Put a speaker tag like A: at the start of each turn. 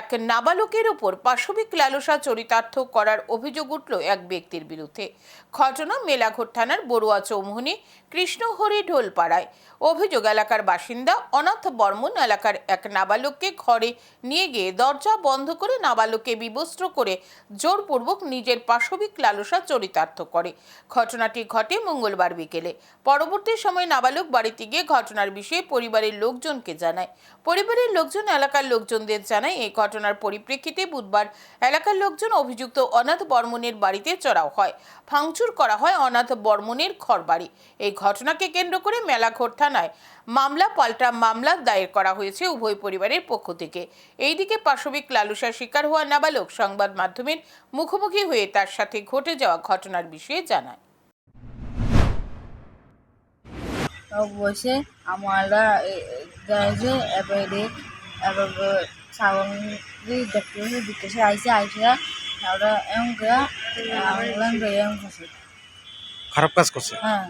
A: এক নাবালকের ওপর পাশবিক লালসা চরিতার্থ করার অভিযোগ উঠল এক ব্যক্তির বিরুদ্ধে। ঘটনা মেলাঘোট থানার বড়ুয়া চৌমুহনী, কৃষ্ণহরি ঢোলপাড়ায়। অভিযোগ, এলাকার বাসিন্দা অনাথ বর্মন এলাকার এক নাবালককে ঘরে নিয়ে গিয়ে দরজা বন্ধ করে নাবালককে বিবস্ত্র করে জোরপূর্বক নিজের পাশবিক লালসা চরিতার্থ করে। ঘটনাটি ঘটে মঙ্গলবার বিকেলে। পরবর্তী সময় নাবালক বাড়িতে গিয়ে ঘটনার বিষয়ে পরিবারের লোকজনকে জানায়। পরিবারের লোকজন, এলাকার লোকজনদের জানায় এই ঘটনার পরিপ্রেক্ষিতে বুধবার এলাকার লোকজন অভিযুক্ত অনাথ বর্মনের বাড়িতে চড়াও হয়। ভাঙচুর করা হয় অনাথ বর্মনের ঘরবাড়ি। এই ঘটনাকে কেন্দ্র করে মেলাঘোট থানায় মামলা পাল্টা মামলা দায়ের করা হয়েছে উভয় পরিবারের পক্ষ থেকে। এইদিকে পাশবিক লালসার শিকার হওয়া নাবালক সংবাদ মাধ্যমের মুখোমুখি হয়ে তার সাথে ঘটে যাওয়া ঘটনার বিষয়ে জানায়।
B: বসে, আমরা গাইছে এবারে, এবার সাবন দেখতে দিতেছে আইসে আইসে তারপরে এমন করে
C: খারাপ কাজ করছে
B: হ্যাঁ